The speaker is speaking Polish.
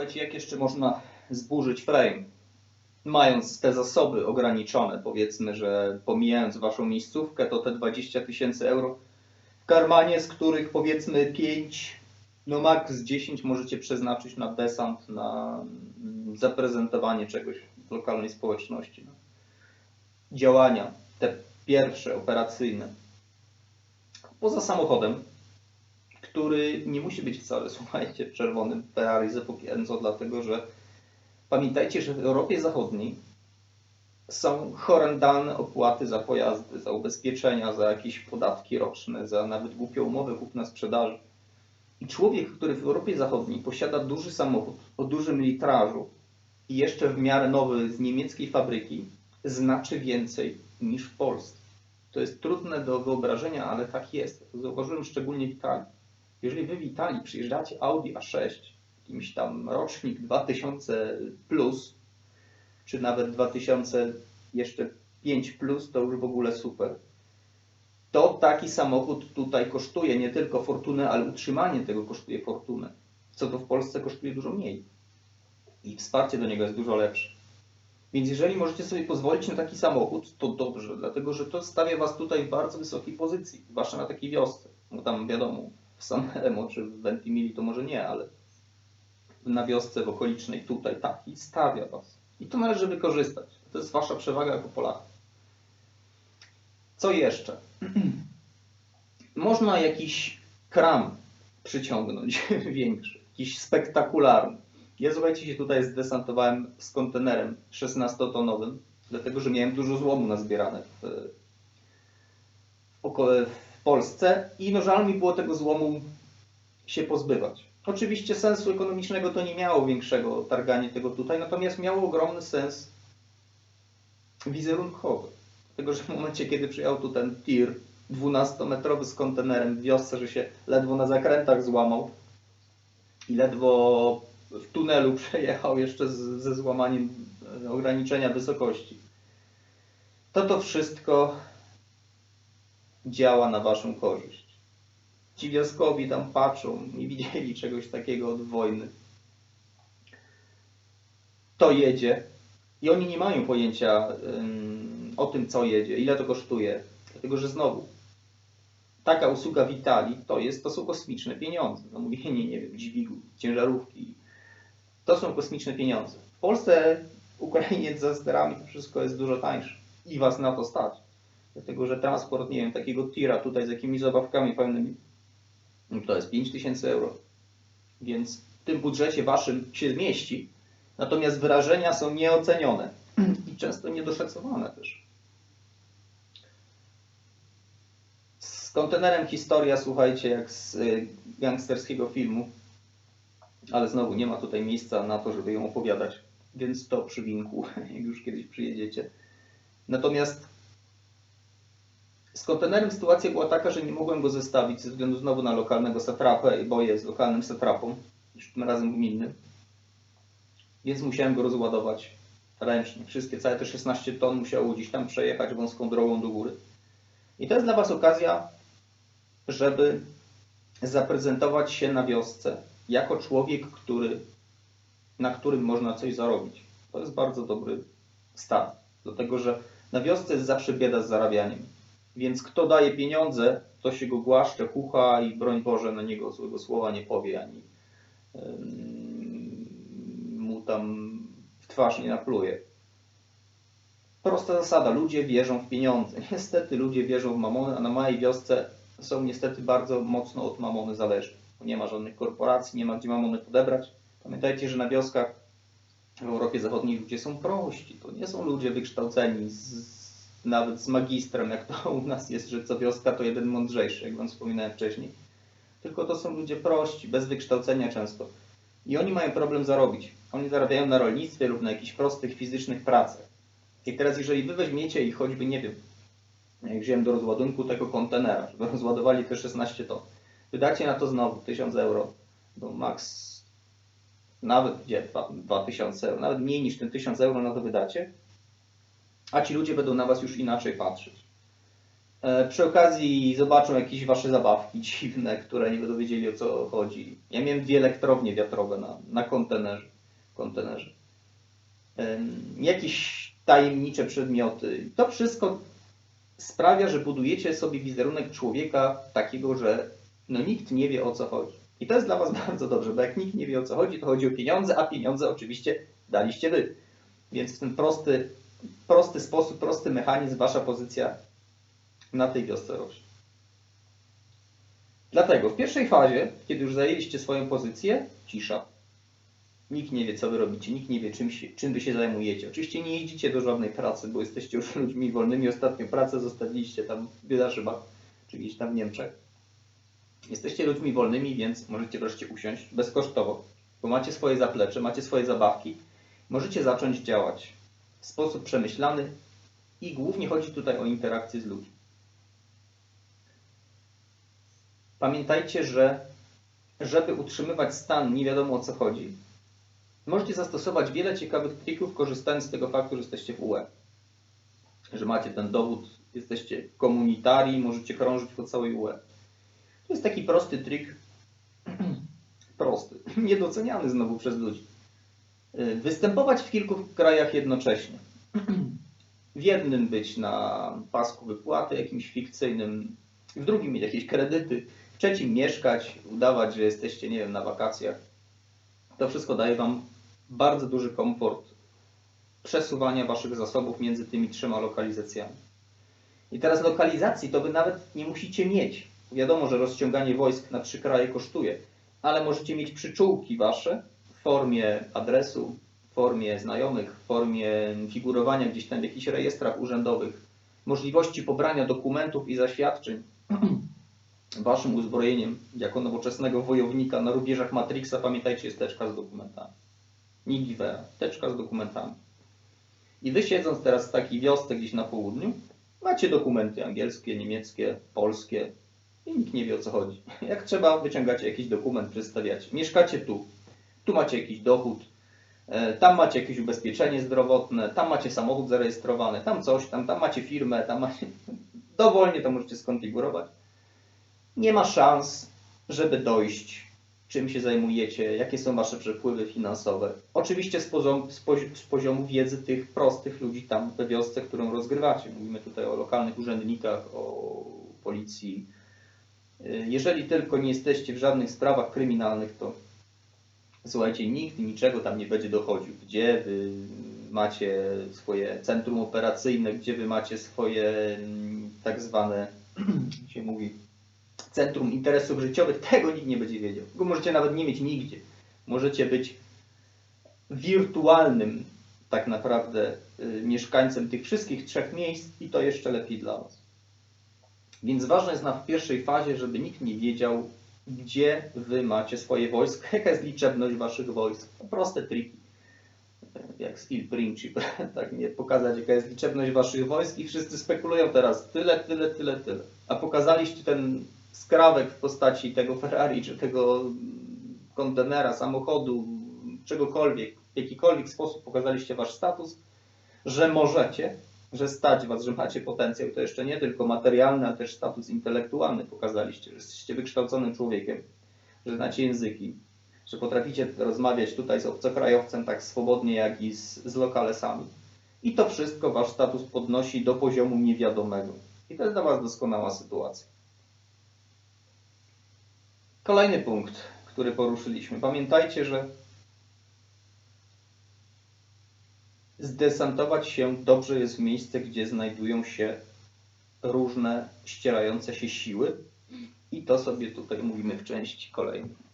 Słuchajcie, jak jeszcze można zburzyć frame? Mając te zasoby ograniczone, powiedzmy, że pomijając waszą miejscówkę, to te 20 tysięcy euro w karmanie, z których powiedzmy 5, no max 10 możecie przeznaczyć na desant, na mm, zaprezentowanie czegoś w lokalnej społeczności. No. Działania, te pierwsze, operacyjne. Poza samochodem, który nie musi być wcale, słuchajcie, czerwonym Ferrari z epoki Enzo, dlatego że pamiętajcie, że w Europie Zachodniej są horrendalne opłaty za pojazdy, za ubezpieczenia, za jakieś podatki roczne, za nawet głupie umowy kupna-sprzedaży. I człowiek, który w Europie Zachodniej posiada duży samochód o dużym litrażu i jeszcze w miarę nowy z niemieckiej fabryki, znaczy więcej niż w Polsce. To jest trudne do wyobrażenia, ale tak jest. Zauważyłem szczególnie w Italii. Jeżeli wy w Italii przyjeżdżacie Audi A6, jakimś tam rocznik 2000 plus, czy nawet 2000 jeszcze 5 plus, to już w ogóle super. To taki samochód tutaj kosztuje nie tylko fortunę, ale utrzymanie tego kosztuje fortunę. Co to w Polsce kosztuje dużo mniej. I wsparcie do niego jest dużo lepsze. Więc jeżeli możecie sobie pozwolić na taki samochód, to dobrze, dlatego że to stawia Was tutaj w bardzo wysokiej pozycji, zwłaszcza na takiej wiosce. No tam wiadomo, w San Remo czy w Ventimiglia to może nie, ale na wiosce w okolicznej tutaj taki stawia Was. I to należy wykorzystać. To jest Wasza przewaga jako Polaków. Co jeszcze? Można jakiś kram przyciągnąć większy, jakiś spektakularny. Ja słuchajcie się tutaj zdesantowałem z kontenerem 16-tonowym, dlatego że miałem dużo złomu nazbierane w, w Polsce i no żal mi było tego złomu się pozbywać. Oczywiście sensu ekonomicznego to nie miało większego targanie tego tutaj, natomiast miało ogromny sens wizerunkowy. Dlatego, że w momencie, kiedy przyjechał tu ten tir 12-metrowy z kontenerem w wiosce, że się ledwo na zakrętach złamał i ledwo w tunelu przejechał jeszcze z, ze złamaniem ograniczenia wysokości. To to wszystko działa na Waszą korzyść. Ci wioskowi tam patrzą, nie widzieli czegoś takiego od wojny. To jedzie i oni nie mają pojęcia ym, o tym, co jedzie, ile to kosztuje. Dlatego, że znowu, taka usługa w Italii to, jest, to są kosmiczne pieniądze. Zamówienie, nie wiem, dźwigu, ciężarówki. To są kosmiczne pieniądze. W Polsce Ukrainiec za sterami to wszystko jest dużo tańsze i Was na to stać. Dlatego, że transport, nie wiem, takiego tira tutaj z jakimiś zabawkami pełnymi, no to jest 5000 euro. Więc w tym budżecie Waszym się zmieści. Natomiast wyrażenia są nieocenione i często niedoszacowane też. Z kontenerem historia, słuchajcie, jak z y, gangsterskiego filmu, ale znowu nie ma tutaj miejsca na to, żeby ją opowiadać, więc to przy winku, jak już kiedyś przyjedziecie. Natomiast z kontenerem sytuacja była taka, że nie mogłem go zestawić ze względu znowu na lokalnego satrapę boję z lokalnym satrapą, już tym razem gminnym. Więc musiałem go rozładować ręcznie. Wszystkie, całe te 16 ton musiało gdzieś tam przejechać wąską drogą do góry. I to jest dla Was okazja, żeby zaprezentować się na wiosce jako człowiek, który, na którym można coś zarobić. To jest bardzo dobry start, dlatego że na wiosce jest zawsze bieda z zarabianiem. Więc kto daje pieniądze, to się go głaszcze, kucha i broń Boże na niego złego słowa nie powie, ani mu tam w twarz nie napluje. Prosta zasada, ludzie wierzą w pieniądze. Niestety ludzie wierzą w mamony, a na małej wiosce są niestety bardzo mocno od mamony zależni. Nie ma żadnych korporacji, nie ma gdzie mamony podebrać. Pamiętajcie, że na wioskach w Europie Zachodniej ludzie są prości. To nie są ludzie wykształceni, z, nawet z magistrem, jak to u nas jest, że co wioska to jeden mądrzejszy, jak Wam wspominałem wcześniej. Tylko to są ludzie prości, bez wykształcenia często. I oni mają problem zarobić. Oni zarabiają na rolnictwie lub na jakichś prostych fizycznych pracach. I teraz jeżeli Wy weźmiecie i choćby, nie wiem, jak wziąłem do rozładunku tego kontenera, żeby rozładowali te 16 ton, wydacie na to znowu 1000 euro, bo maks nawet gdzie 2 2000 euro, nawet mniej niż ten 1000 euro na to wydacie, a ci ludzie będą na Was już inaczej patrzeć. E, Przy okazji zobaczą jakieś wasze zabawki dziwne, które nie będą wiedzieli o co chodzi. Ja miałem dwie elektrownie wiatrowe na, na kontenerze. kontenerze. Jakieś tajemnicze przedmioty. To wszystko sprawia, że budujecie sobie wizerunek człowieka takiego, że no nikt nie wie o co chodzi. I to jest dla was bardzo dobrze, bo jak nikt nie wie o co chodzi, to chodzi o pieniądze, a pieniądze oczywiście daliście wy. Więc w ten prosty, prosty sposób, prosty mechanizm wasza pozycja na tej wiosce rośnie. Dlatego w pierwszej fazie, kiedy już zajęliście swoją pozycję, cisza. Nikt nie wie, co wy robicie, nikt nie wie, czym, się, czym wy się zajmujecie. Oczywiście nie jeździcie do żadnej pracy, bo jesteście już ludźmi wolnymi. Ostatnio pracę zostawiliście tam w Biedaszybach, czy gdzieś tam w Niemczech. Jesteście ludźmi wolnymi, więc możecie wreszcie usiąść bezkosztowo, bo macie swoje zaplecze, macie swoje zabawki. Możecie zacząć działać sposób przemyślany i głównie chodzi tutaj o interakcję z ludźmi. Pamiętajcie, że żeby utrzymywać stan, nie wiadomo o co chodzi, możecie zastosować wiele ciekawych trików, korzystając z tego faktu, że jesteście w UE. Że macie ten dowód, jesteście komunitari, możecie krążyć po całej UE. To jest taki prosty trik, prosty, niedoceniany znowu przez ludzi. Y, Występować w kilku krajach jednocześnie. W jednym być na pasku wypłaty jakimś fikcyjnym, w drugim mieć jakieś kredyty, w trzecim mieszkać, udawać, że jesteście, nie wiem, na wakacjach. To wszystko daje Wam bardzo duży komfort przesuwania Waszych zasobów między tymi trzema lokalizacjami. I teraz lokalizacji to Wy nawet nie musicie mieć. Wiadomo, że rozciąganie wojsk na trzy kraje kosztuje, ale możecie mieć przyczółki Wasze formie adresu, w formie znajomych, w formie figurowania gdzieś tam w jakichś rejestrach urzędowych, możliwości pobrania dokumentów i zaświadczeń waszym uzbrojeniem jako nowoczesnego wojownika na rubieżach Matrixa, pamiętajcie, jest teczka z dokumentami. Nie Givera, teczka z dokumentami. I wy siedząc teraz w takiej wiosce gdzieś na południu, macie dokumenty angielskie, niemieckie, polskie i nikt nie wie o co chodzi. Jak trzeba, wyciągacie jakiś dokument, przedstawiacie. Mieszkacie tu, tu macie jakiś dochód, e, tam macie jakieś ubezpieczenie zdrowotne, tam macie samochód zarejestrowany, tam coś, tam, tam macie firmę, tam macie... Dowolnie to możecie skonfigurować nie ma szans, żeby dojść, czym się zajmujecie, jakie są wasze przepływy finansowe. Oczywiście z, pozom, z, pozi- z poziomu wiedzy tych prostych ludzi tam we wiosce, którą rozgrywacie. Mówimy tutaj o lokalnych urzędnikach, o policji. Y, Jeżeli tylko nie jesteście w żadnych sprawach kryminalnych, to słuchajcie, nikt niczego tam nie będzie dochodził. Gdzie wy macie swoje centrum operacyjne, gdzie wy macie swoje mm, tak zwane, się mówi, centrum interesów życiowych, tego nikt nie będzie wiedział. Go możecie nawet nie mieć nigdzie. Możecie być wirtualnym tak naprawdę y, mieszkańcem tych wszystkich trzech miejsc i to jeszcze lepiej dla Was. Więc ważne jest na w pierwszej fazie, żeby nikt nie wiedział, gdzie Wy macie swoje wojska, jaka jest liczebność Waszych wojsk. To proste triki. Jak skill princip, tak nie pokazać jaka jest liczebność Waszych wojsk i wszyscy spekulują teraz tyle, tyle, tyle, tyle. A pokazaliście ten skrawek w postaci tego Ferrari, czy tego kontenera, samochodu, czegokolwiek, w jakikolwiek sposób pokazaliście wasz status, że możecie, że stać was, że macie potencjał, to jeszcze nie tylko materialny, ale też status intelektualny pokazaliście, że jesteście wykształconym człowiekiem, że znacie języki, że potraficie rozmawiać tutaj z obcokrajowcem tak swobodnie, jak i z, z lokalesami. I to wszystko wasz status podnosi do poziomu niewiadomego. I to jest dla was doskonała sytuacja. Kolejny punkt, który poruszyliśmy. Pamiętajcie, że zdesantować się dobrze jest w miejsce, gdzie znajdują się różne ścierające się siły. I to sobie tutaj mówimy w części kolejnej.